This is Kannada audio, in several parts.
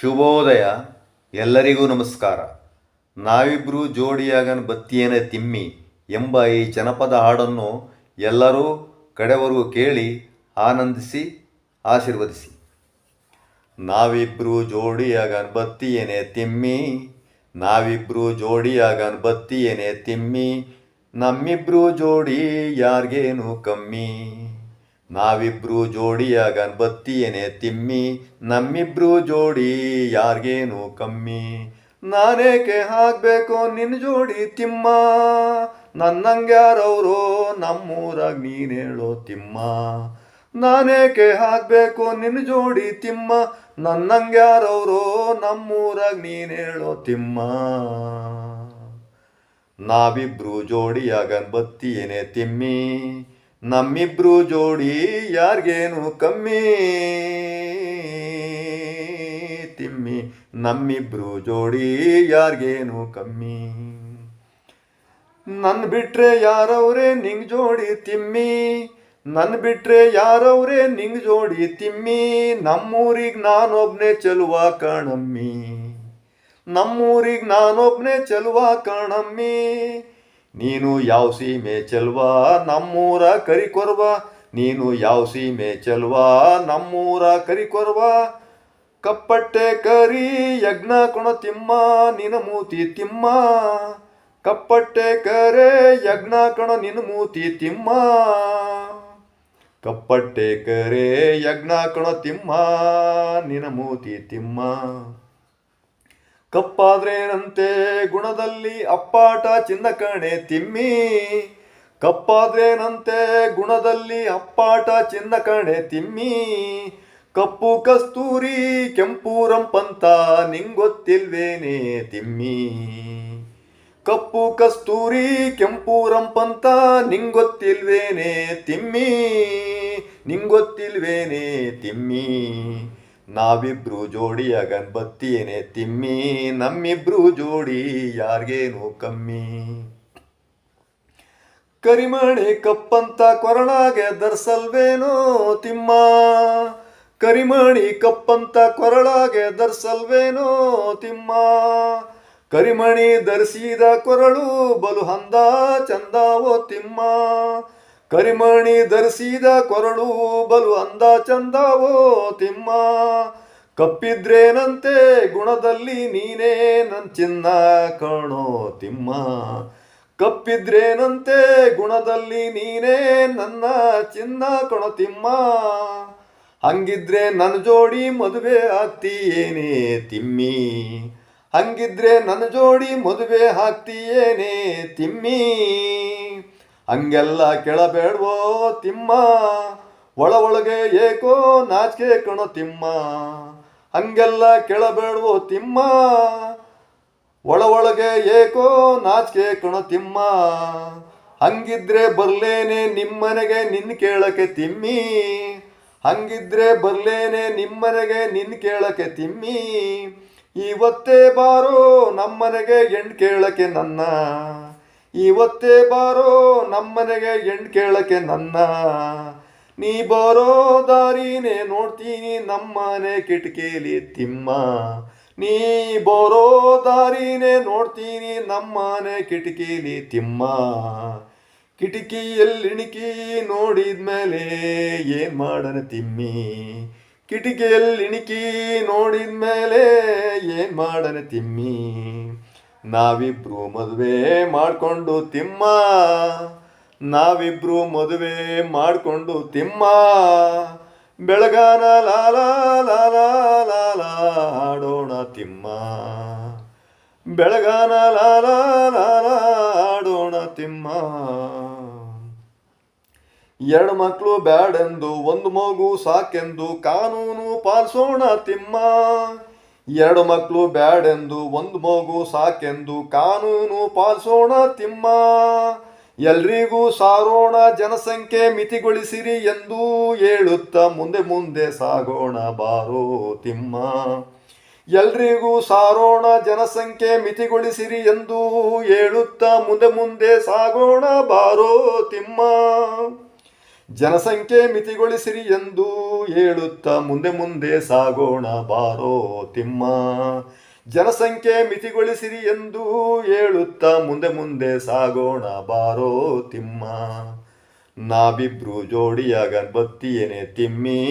ಶುಭೋದಯ. ಎಲ್ಲರಿಗೂ ನಮಸ್ಕಾರ. ನಾವಿಬ್ರು ಜೋಡಿಯಾಗನ್ ಬತ್ತಿಯೇನೆ ತಿಮ್ಮಿ ಎಂಬ ಈ ಜನಪದ ಹಾಡನ್ನು ಎಲ್ಲರೂ ಕಡೆವರೆಗೂ ಕೇಳಿ ಆನಂದಿಸಿ, ಆಶೀರ್ವದಿಸಿ. ನಾವಿಬ್ರು ಜೋಡಿಯಾಗನ್ ಬತ್ತಿಯೇನೆ ತಿಮ್ಮಿ, ನಾವಿಬ್ರು ಜೋಡಿಯಾಗನ್ ಬತ್ತಿಯೇನೆ ತಿಮ್ಮಿ, ನಮ್ಮಿಬ್ರು ಜೋಡಿ ಯಾರಿಗೇನು ಕಮ್ಮಿ? ನಾವಿಬ್ರು ಜೋಡಿಯಾಗ ಬತ್ತಿಯೇನೆ ತಿಮ್ಮಿ, ನಮ್ಮಿಬ್ರು ಜೋಡಿ ಯಾರ್ಗೇನು ಕಮ್ಮಿ. ನಾನೇಕೆ ಹಾಕ್ಬೇಕು ನಿನ್ನ ಜೋಡಿ ತಿಮ್ಮ? ನನ್ನಂಗ್ಯಾರವರು ನಮ್ಮೂರಾಗ ನೀನೇಳೋ ತಿಮ್ಮ? ನಾನೇಕೆ ಹಾಕ್ಬೇಕು ನಿನ್ನ ಜೋಡಿ ತಿಮ್ಮ? ನನ್ನಂಗ್ಯಾರವರು ನಮ್ಮೂರಾಗ ನೀನೇಳೋ ತಿಮ್ಮ? ನಾವಿಬ್ರು ಜೋಡಿಯಾಗನ್ ಬತ್ತಿಯೇನೆ ತಿಮ್ಮಿ ನಮ್ಮಿಬ್ರು ಜೋಡಿ ಯಾರಿಗೇನು ಕಮ್ಮಿ? ತಿಮ್ಮಿ, ನಮ್ಮಿಬ್ರು ಜೋಡಿ ಯಾರಿಗೇನು ಕಮ್ಮಿ? ನನ್ನ ಬಿಟ್ರೆ ಯಾರವ್ರೆ ನಿಂಗ್ ಜೋಡಿ ತಿಮ್ಮಿ? ನನ್ನ ಬಿಟ್ರೆ ಯಾರವ್ರೆ ನಿಂಗ್ ಜೋಡಿ ತಿಮ್ಮಿ? ನಮ್ಮೂರಿಗೆ ನಾನೊಬ್ನೇ ಚೆಲುವ ಕಣಮ್ಮಿ. ನಮ್ಮೂರಿಗೆ ನಾನೊಬ್ನೇ ಚೆಲುವ ಕಣಮ್ಮಿ. ನೀನು ಯಾವ ಸೀಮೆ ಚೆಲ್ವ ನಮ್ಮೂರ ಕರಿಕೊರ್ವ? ನೀನು ಯಾವ ಸೀಮೆ ಚೆಲ್ವ ನಮ್ಮೂರ ಕರಿಕೊರ್ವ? ಕಪ್ಪಟ್ಟೆ ಕರಿ ಯಜ್ಞ ಕೊಣ ತಿಮ್ಮ ನಿನ ಮೂತಿ ತಿಮ್ಮ. ಕಪ್ಪಟ್ಟೆ ಕರೆ ಯಜ್ಞ ಕಣ ನಿನ ಮೂತಿ ತಿಮ್ಮ. ಕಪ್ಪಟ್ಟೆ ಕರೆ ಯಜ್ಞ ಕಣ ತಿಮ್ಮ ನಿನ ಮೂತಿ ತಿಮ್ಮ. ಕಪ್ಪಾದ್ರೇನಂತೆ ಗುಣದಲ್ಲಿ ಅಪ್ಪಾಟ ಚಿನ್ನ ಕಣೆ ತಿಮ್ಮಿ. ಕಪ್ಪಾದ್ರೇನಂತೆ ಗುಣದಲ್ಲಿ ಅಪ್ಪಾಟ ಚಿನ್ನ ಕಣೆ ತಿಮ್ಮಿ. ಕಪ್ಪು ಕಸ್ತೂರಿ ಕೆಂಪು ರಂಪಂತ ನಿಂಗೊತ್ತಿಲ್ವೇನೆ ತಿಮ್ಮಿ. ಕಪ್ಪು ಕಸ್ತೂರಿ ಕೆಂಪು ರಂಪಂತ ನಿಂಗೊತ್ತಿಲ್ವೇನೆ ತಿಮ್ಮಿ. ನಾವಿಬ್ರು ಜೋಡಿಯಾಗನ್ ಬತ್ತಿಯೇನೆ ತಿಮ್ಮಿ, ನಮ್ಮಿಬ್ರು ಜೋಡಿ ಯಾರ್ಗೇನು ಕಮ್ಮಿ. ಕರಿಮಣಿ ಕಪ್ಪಂತ ಕೊರಳಾಗೆ ಧರ್ಸಲ್ವೇನೋ ತಿಮ್ಮ. ಕರಿಮಣಿ ಕಪ್ಪಂತ ಕೊರಳಾಗೆ ಧರ್ಸಲ್ವೇನೋ ತಿಮ್ಮ. ಕರಿಮಣಿ ಧರಿಸಿದ ಕೊರಳು ಬಲು ಹಂದ ಚಂದಾವೋ ತಿಮ್ಮ. ಕರಿಮಣಿ ಧರಿಸಿದ ಕೊರಳು ಬಲು ಅಂದ ಚಂದವೋ ತಿಮ್ಮ. ಕಪ್ಪಿದ್ರೇನಂತೆ ಗುಣದಲ್ಲಿ ನೀನೇ ನನ್ ಚಿನ್ನ ಕಣೋ ತಿಮ್ಮ. ಕಪ್ಪಿದ್ರೇನಂತೆ ಗುಣದಲ್ಲಿ ನೀನೇ ನನ್ನ ಚಿನ್ನ ಕಣೋ ತಿಮ್ಮ. ಹಂಗಿದ್ರೆ ನನ್ನ ಜೋಡಿ ಮದುವೆ ಆಗ್ತೀಯೇನೇ ತಿಮ್ಮಿ. ಹಂಗಿದ್ರೆ ನನ್ನ ಜೋಡಿ ಮದುವೆ ಹಾಕ್ತೀಯೇನೇ ತಿಮ್ಮಿ. ಹಂಗೆಲ್ಲ ಕೆಳಬೇಡ್ವೋ ತಿಮ್ಮ. ಒಳ ಒಳಗೆ ಏಕೋ ನಾಚಿಕೆ ಕಣೋ ತಿಮ್ಮ. ಹಂಗೆಲ್ಲ ಕೆಳಬೇಡ್ವೋ ತಿಮ್ಮ. ಒಳ ಒಳಗೆ ಏಕೋ ನಾಚಿಕೆ ಕಣೋ ತಿಮ್ಮ. ಹಂಗಿದ್ರೆ ಬರ್ಲೇನೆ ನಿಮ್ಮನೆಗೆ ನಿನ್ನ ಕೇಳಕ್ಕೆ ತಿಮ್ಮಿ. ಹಂಗಿದ್ರೆ ಬರ್ಲೇನೆ ನಿಮ್ಮನೆಗೆ ನಿನ್ನ ಕೇಳಕ್ಕೆ ತಿಮ್ಮಿ. ಇವತ್ತೇ ಬಾರೋ ನಮ್ಮನೆಗೆ ಹೆಣ್ ಕೇಳಕ್ಕೆ ನನ್ನ. ಇವತ್ತೇ ಬಾರೋ ನಮ್ಮನೆಗೆ ಹೆಣ್ ಕೇಳಕ್ಕೆ ನನ್ನ. ನೀ ಬರೋ ದಾರಿನೇ ನೋಡ್ತೀನಿ ನಮ್ಮನೆ ಕಿಟಕಿಲಿ ತಿಮ್ಮ. ನೀ ಬರೋ ದಾರಿನೇ ನೋಡ್ತೀನಿ ನಮ್ಮನೆ ಕಿಟಕಿಲಿ ತಿಮ್ಮ. ಕಿಟಕಿಯಲ್ಲಿ ನೋಡಿದ ನೋಡಿದ್ಮೇಲೆ ಏನ್ ಮಾಡನ ತಿಮ್ಮಿ. ಕಿಟಕಿಯಲ್ಲಿ ನೋಡಿದ ನೋಡಿದ್ಮೇಲೆ ಏನ್ ಮಾಡನ ತಿಮ್ಮಿ. ನಾವಿಬ್ರು ಮದುವೆ ಮಾಡಿಕೊಂಡು ತಿಮ್ಮ. ನಾವಿಬ್ರು ಮದುವೆ ಮಾಡಿಕೊಂಡು ತಿಮ್ಮ. ಬೆಳಗಾನ ಲಾಲ ಲಾಲ ಲಾಲ ಆಡೋಣ ತಿಮ್ಮ. ಬೆಳಗಾನ ಲಾಲ ಲಾಲ ಆಡೋಣ ತಿಮ್ಮ. ಎರಡು ಮಕ್ಕಳು ಬ್ಯಾಡೆಂದು, ಒಂದು ಮಗು ಸಾಕೆಂದು, ಕಾನೂನು ಪಾಲಿಸೋಣ ತಿಮ್ಮ. ಎರಡು ಮಕ್ಕಳು ಬ್ಯಾಡೆಂದು, ಒಂದು ಮಗು ಸಾಕೆಂದು, ಕಾನೂನು ಪಾಲಿಸೋಣ ತಿಮ್ಮ. ಎಲ್ರಿಗೂ ಸಾರೋಣ, ಜನಸಂಖ್ಯೆ ಮಿತಿಗೊಳಿಸಿರಿ ಎಂದು ಹೇಳುತ್ತ ಮುಂದೆ ಮುಂದೆ ಸಾಗೋಣ ಬಾರೋ ತಿಮ್ಮ. ಎಲ್ರಿಗೂ ಸಾರೋಣ, ಜನಸಂಖ್ಯೆ ಮಿತಿಗೊಳಿಸಿರಿ ಎಂದು ಹೇಳುತ್ತ ಮುಂದೆ ಮುಂದೆ ಸಾಗೋಣ ಬಾರೋ ತಿಮ್ಮ. ಜನಸಂಖ್ಯೆ ಮಿತಿಗೊಳಿಸಿರಿ ಎಂದು ಹೇಳುತ್ತ ಮುಂದೆ ಮುಂದೆ ಸಾಗೋಣ ಬಾರೋ ತಿಮ್ಮ. ಜನಸಂಖ್ಯೆ ಮಿತಿಗೊಳಿಸಿರಿ ಎಂದು ಹೇಳುತ್ತ ಮುಂದೆ ಮುಂದೆ ಸಾಗೋಣ ಬಾರೋ ತಿಮ್ಮ. ನಾವಿಬ್ರು ಜೋಡಿಯ ಗಣಪತಿಯೇನೆ ತಿಮ್ಮಿ.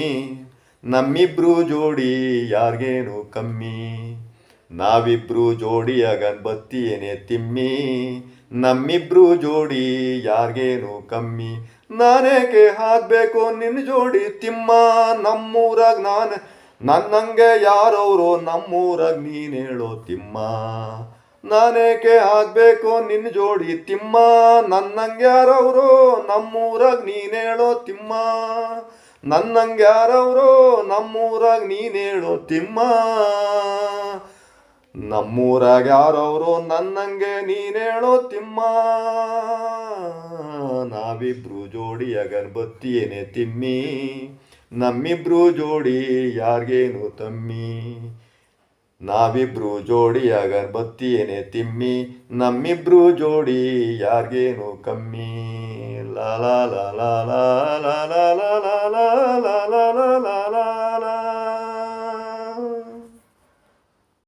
ನಮ್ಮಿಬ್ರು ಜೋಡಿ ಯಾರಿಗೇನು ಕಮ್ಮಿ. ನಾವಿಬ್ರು ಜೋಡಿಯ ಗಣಪತಿಯೇನೆ ತಿಮ್ಮಿ. ನಮ್ಮಿಬ್ರು ಜೋಡಿ ಯಾರಿಗೇನು ಕಮ್ಮಿ. ನಾನೇಕೆ ಹಾಕ್ಬೇಕು? ನಿನ್ನ ಜೋಡಿ ತಿಮ್ಮ ನಮ್ಮೂರಾಗ ನಾನು. ನನ್ನಂಗೆ ಯಾರವರು? ನಮ್ಮೂರಾಗ ನೀನೇಳೋ ತಿಮ್ಮ. ನಾನೇಕೆ ಆಗ್ಬೇಕು ನಿನ್ನ ಜೋಡಿ ತಿಮ್ಮ. ನನ್ನಂಗೆ ಯಾರವರು? ನಮ್ಮೂರಾಗ ನೀನೇಳೋ ತಿಮ್ಮ. ನನ್ನಂಗೆ ಯಾರವರು? ನಮ್ಮೂರಾಗ ನೀನೇಳೋ ತಿಮ್ಮ. ನಮ್ಮೂರಾಗ ಯಾರವರು? ನನ್ನಂಗೆ ನೀನೇಳೋ ತಿಮ್ಮ. ನಾವಿಬ್ರು ಜೋಡಿ ಅಗರ್ಬತ್ತಿಯೇನೆ ತಿಮ್ಮಿ. ನಮ್ಮಿಬ್ರು ಜೋಡಿ ಯಾರಿಗೇನು ತಮ್ಮಿ. ನಾವಿಬ್ರು ಜೋಡಿ ಅಗರ್ಬತ್ತಿಯೇನೆ ತಿಮ್ಮಿ. ನಮ್ಮಿಬ್ರು ಜೋಡಿ ಯಾರಿಗೇನು ಕಮ್ಮಿ. ಲಾಲಾ ಲಾಲಾ ಲಾಲಾ ಲಾಲಾ ಲಾಲಾ ಲಾಲಾ ಲಾಲಾ